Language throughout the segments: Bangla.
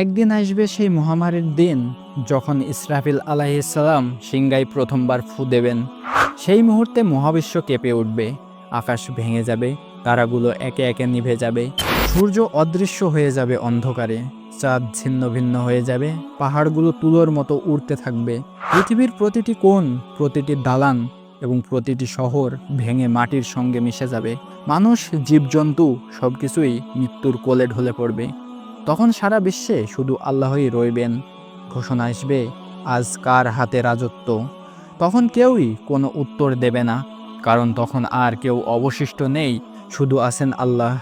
একদিন আসবে সেই মহামারীর দিন যখন ইসরাফিল আলাইসাল্লাম সিংগাই প্রথমবার ফু দেবেন। সেই মুহূর্তে মহাবিশ্ব কেঁপে উঠবে, আকাশ ভেঙে যাবে, তারাগুলো একে একে নিভে যাবে, সূর্য অদৃশ্য হয়ে যাবে অন্ধকারে, চাঁদ ছিন্ন ভিন্ন হয়ে যাবে, পাহাড়গুলো তুলোর মতো উড়তে থাকবে। পৃথিবীর প্রতিটি কোণ, প্রতিটি দালান এবং প্রতিটি শহর ভেঙে মাটির সঙ্গে মিশে যাবে। মানুষ, জীবজন্তু সব কিছুই মৃত্যুর কোলে ঢলে পড়বে। তখন সারা বিশ্বে শুধু আল্লাহই রইবেন। ঘোষণা আসবে, আজ কার হাতে রাজত্ব? তখন কেউই কোনো উত্তর দেবে না, কারণ তখন আর কেউ অবশিষ্ট নেই, শুধু আছেন আল্লাহ।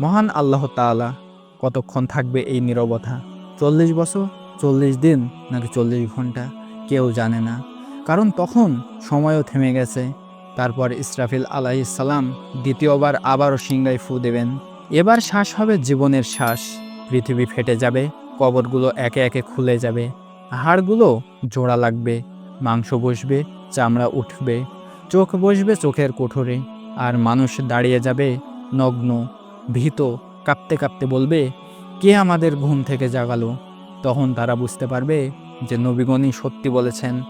মহান আল্লাহ তাআলা, কতক্ষণ থাকবে এই নীরবতা? চল্লিশ বছর? চল্লিশ দিন? নাকি চল্লিশ ঘণ্টা? কেউ জানে না। কারণ তখন সময়ও থেমে গেছে। তারপর ইসরাফিল আলাইসাল্লাম দ্বিতীয়বার আবারও সিংগাই ফু দেবেন। এবার শ্বাস হবে জীবনের শ্বাস। পৃথিবী ফেটে যাবে, কবরগুলো একে একে খুলে যাবে হাড়গুলো জোড়া লাগবে, মাংস বসবে, চামড়া উঠবে, চোখ বসবে চোখের কোঠরে, আর মানুষ দাঁড়িয়ে যাবে নগ্ন, ভীত, কাঁপতে কাঁপতে বলবে, কে আমাদের ঘুম থেকে জাগালো? তখন তারা বুঝতে পারবে যে নবীগণই সত্যি বলেছেন।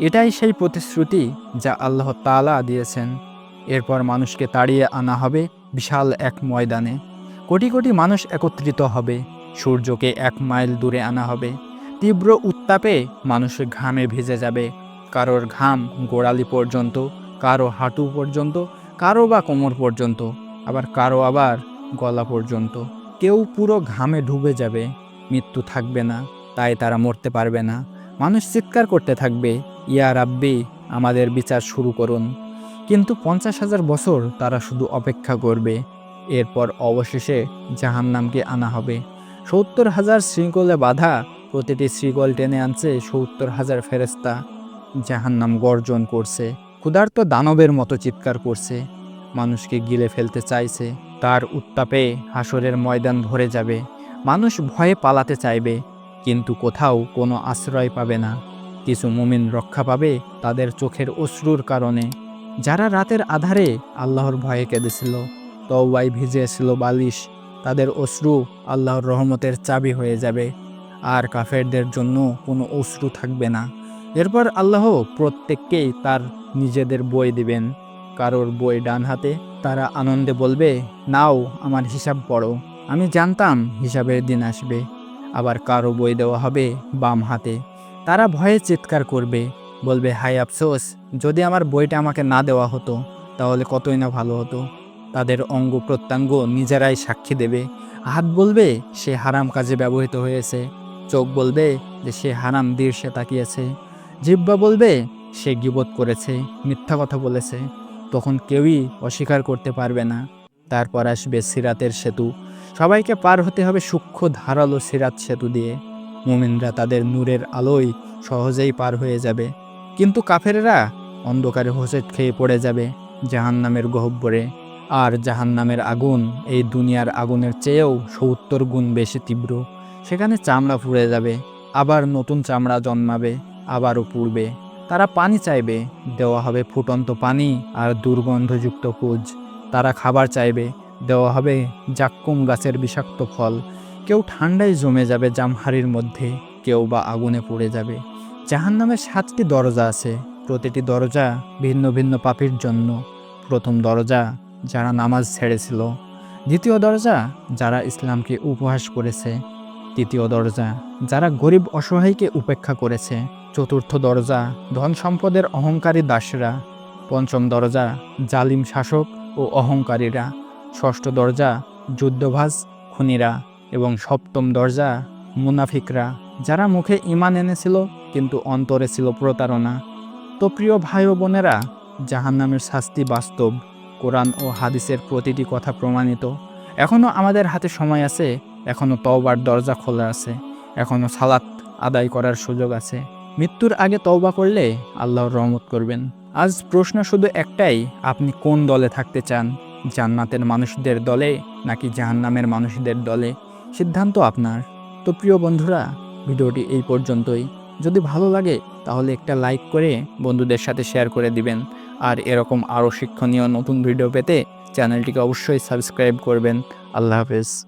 এটাই সেই প্রতিশ্রুতি যা আল্লাহ তাআলা দিয়েছেন। এরপর মানুষকে তাড়িয়ে আনা হবে বিশাল এক ময়দানে। কোটি কোটি মানুষ একত্রিত হবে, সূর্যকে এক মাইল দূরে আনা হবে। তীব্র উত্তাপে মানুষ ঘামে ভেজে যাবে। কারোর ঘাম গোড়ালি পর্যন্ত, কারও হাঁটু পর্যন্ত, কারও বা কোমর পর্যন্ত, আবার কারও আবার গলা পর্যন্ত। কেউ পুরো ঘামে ডুবে যাবে, মৃত্যু থাকবে না, তাই তারা মরতে পারবে না। মানুষ চিৎকার করতে থাকবে, ইয়া রাব্বি, আমাদের বিচার শুরু করুন। কিন্তু পঞ্চাশ হাজার বছর তারা শুধু অপেক্ষা করবে। এরপর অবশেষে জাহান্নামকে আনা হবে। সত্তর হাজার শৃঙ্খলে বাধা, প্রতিটি শৃঙ্খল টেনে আনছে সত্তর হাজার ফেরেস্তা জাহান্নাম গর্জন করছে, ক্ষুধার্ত দানবের মতো চিৎকার করছে। মানুষকে গিলে ফেলতে চাইছে, তার উত্তাপে হাসরের ময়দান ভরে যাবে। মানুষ ভয়ে পালাতে চাইবে, কিন্তু কোথাও কোনো আশ্রয় পাবে না। কিছু মুমিন রক্ষা পাবে তাদের চোখের অশ্রুর কারণে। যারা রাতের আধারে আল্লাহর ভয়ে কেঁদেছিল তওবাই ভিজেছিল বালিশ। তাদের অশ্রু আল্লাহর রহমতের চাবি হয়ে যাবে। আর কাফেরদের জন্য কোনো অশ্রু থাকবে না। এরপর আল্লাহ প্রত্যেককেই তার নিজেদের বই দিবেন। কারোর বই ডান হাতে তারা আনন্দে বলবে, নাও, আমার হিসাব পড়ো। আমি জানতাম হিসাবের দিন আসবে। আবার কারও বই দেওয়া হবে বাম হাতে। তারা ভয়ে চিৎকার করবে, বলবে হাই আফসোস, যদি আমার বইটা আমাকে না দেওয়া হতো, তাহলে কতই না ভালো হতো। তাদের অঙ্গ প্রত্যঙ্গ নিজেরাই সাক্ষী দেবে। হাত বলবে, সে হারাম কাজে ব্যবহৃত হয়েছে। চোখ বলবে, যে সে হারাম দৃশ্যে তাকিয়েছে। জিব্বা বলবে, সে গিবোধ করেছে, মিথ্যা কথা বলেছে। তখন কেউই অস্বীকার করতে পারবে না। তারপর আসবে সিরাতের সেতু। সবাইকে পার হতে হবে সূক্ষ্ম, ধারালো সিরাত সেতু দিয়ে। মুমিনরা তাদের নূরের আলোয় সহজেই পার হয়ে যাবে। কিন্তু কাফেরেরা অন্ধকারে হোসেট খেয়ে পড়ে যাবে জাহান্নামের গহব্বরে। আর জাহান্নামের আগুন, এই দুনিয়ার আগুনের চেয়েও সত্তর গুণ বেশি তীব্র। সেখানে চামড়া পুড়ে যাবে, আবার নতুন চামড়া জন্মাবে, আবারও পুড়বে। তারা পানি চাইবে, দেওয়া হবে ফুটন্ত পানি আর দুর্গন্ধযুক্ত কুজ। তারা খাবার চাইবে, দেওয়া হবে জাক্কুম গাছের বিষাক্ত ফল। কেউ ঠান্ডায় জমে যাবে জামহারির মধ্যে, কেউ বা আগুনে পুড়ে যাবে। জাহান জাহান্নামের সাতটি দরজা আছে, প্রতিটি দরজা ভিন্ন ভিন্ন পাপির জন্য। প্রথম দরজা যারা নামাজ ছেড়েছিল। দ্বিতীয় দরজা যারা ইসলামকে উপহাস করেছে। তৃতীয় দরজা যারা গরিব অসহায়কে উপেক্ষা করেছে। চতুর্থ দরজা ধন সম্পদের অহংকারী দাসরা। পঞ্চম দরজা জালিম শাসক ও অহংকারীরা। ষষ্ঠ দরজা যুদ্ধভাস খুনিরা এবং সপ্তম দরজা মুনাফিকরা। যারা মুখে ইমান এনেছিল কিন্তু অন্তরে ছিল প্রতারণা। তো প্রিয় ভাই ও বোনেরা, জাহান্নামের শাস্তি বাস্তব। কোরআন ও হাদিসের প্রতিটি কথা প্রমাণিত। এখনও আমাদের হাতে সময় আছে এখনও তওবার দরজা খোলা আছে এখনও সালাত আদায় করার সুযোগ আছে। মৃত্যুর আগে তওবা করলে আল্লাহর রহমত করবেন। আজ প্রশ্ন শুধু একটাই, আপনি কোন দলে থাকতে চান? জান্নাতের মানুষদের দলে নাকি জাহান্নামের মানুষদের দলে? সিদ্ধান্ত আপনার। তো প্রিয় বন্ধুরা, ভিডিওটি এই পর্যন্তই। যদি ভালো লাগে, তাহলে একটা লাইক করে বন্ধুদের সাথে শেয়ার করে দিবেন। আর এরকম আরও শিক্ষণীয় নতুন ভিডিও পেতে চ্যানেলটিকে অবশ্যই সাবস্ক্রাইব করবেন। আল্লাহ হাফেজ।